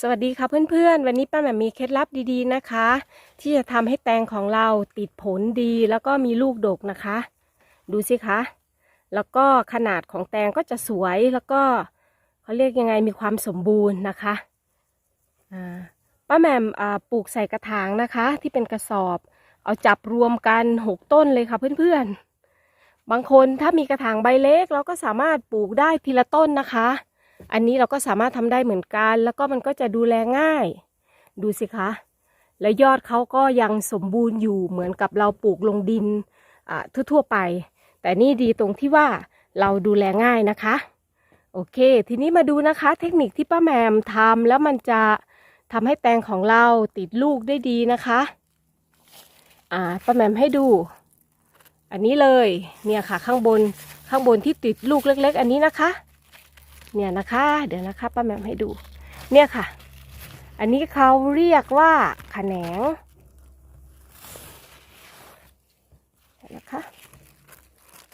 สวัสดีค่ะเพื่อนๆ วันนี้ป้าแหม่มมีเคล็ดลับดีๆนะคะ ที่จะทำให้แตงของเราติดผลดีแล้วก็มีลูกดกนะคะ ดูสิคะ แล้วก็ขนาดของแตงก็จะสวยแล้วก็เขาเรียกยังไงมีความสมบูรณ์นะคะป้าแหม่มปลูกใส่กระถางนะคะ ที่เป็นกระสอบ เอาจับรวมกันหกต้นเลยค่ะเพื่อนๆ บางคนถ้ามีกระถางใบเล็ก เราก็สามารถปลูกได้ทีละต้นนะคะ อันนี้เราก็สามารถทำได้เหมือนกัน แล้วก็มันก็จะดูแลง่าย ดูสิคะ และยอดเขาก็ยังสมบูรณ์อยู่เหมือนกับเราปลูกลงดินทั่วๆไป แต่นี่ดีตรงที่ว่าเราดูแลง่ายนะคะ โอเค ทีนี้มาดูนะคะ เทคนิคที่ป้าแหมมทำแล้วมันจะทำให้แตงของเราติดลูกได้ดีนะคะอ่าป้าแหมมให้ดู อันนี้เลยเนี่ยค่ะข้างบนข้างบนที่ติดลูกเล็ก ๆ อันนี้นะคะ เนี่ยนะคะ เดี๋ยวนะคะป้าแมมให้ดู เนี่ยค่ะ อันนี้เขาเรียกว่าขแหนงนะคะ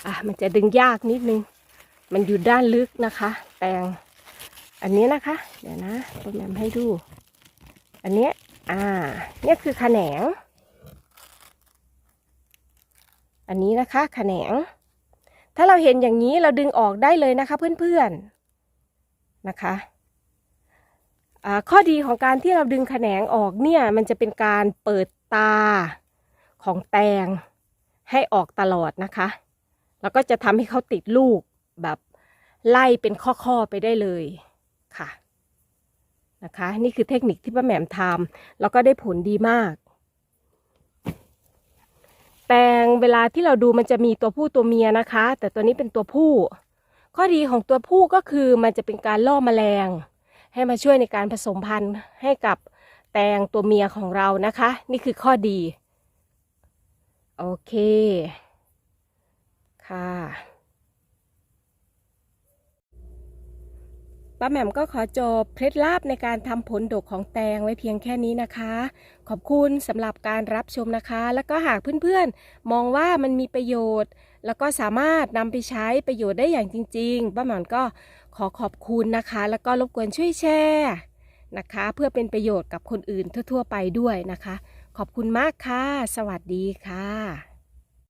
อะมันจะดึงยากนิดนึง มันอยู่ด้านลึกนะคะ แตงอันนี้นะคะ เดี๋ยวนะป้าแมมให้ดู อันเนี้ยอ่าเนี่ยคือขแหนง อันนี้นะคะขแหนงถ้าเราเห็นอย่างนี้เราดึงออกได้เลยนะคะเพื่อนๆ นะคะข้อดีของการที่เราดึงแขนงออกเนี่ยมันจะเป็นการเปิดตาของแตงให้ออกตลอดนะคะ แล้วก็จะทำให้เขาติดลูกแบบไล่เป็นข้อๆไปได้เลยค่ะนะคะ นี่คือเทคนิคที่ป้าแหม่มทำแล้วก็ได้ผลดีมาก แตงเวลาที่เราดูมันจะมีตัวผู้ตัวเมียนะคะ แต่ตัวนี้เป็นตัวผู้ ข้อดีของตัวผู้ก็คือมันจะเป็นการล่อแมลง ให้มาช่วยในการผสมพันธุ์ให้กับแตงตัวเมียของเรานะคะ นี่คือข้อดี โอเค ค่ะ ป้าแหม่มก็ขอจบเคล็ดลับในการทำผลดกของแตงไว้เพียงแค่นี้นะคะ ขอบคุณสำหรับการรับชมนะคะ แล้วก็หากเพื่อนๆ มองว่ามันมีประโยชน์ แล้วก็สามารถนำไปใช้ประโยชน์ได้อย่างจริง ๆ ป้าแหม่มก็ขอขอบคุณนะคะ แล้วก็รบกวนช่วยแชร์นะคะ เพื่อเป็นประโยชน์กับคนอื่นทั่ว ๆ ไปด้วยนะคะ ขอบคุณมากค่ะ สวัสดีค่ะ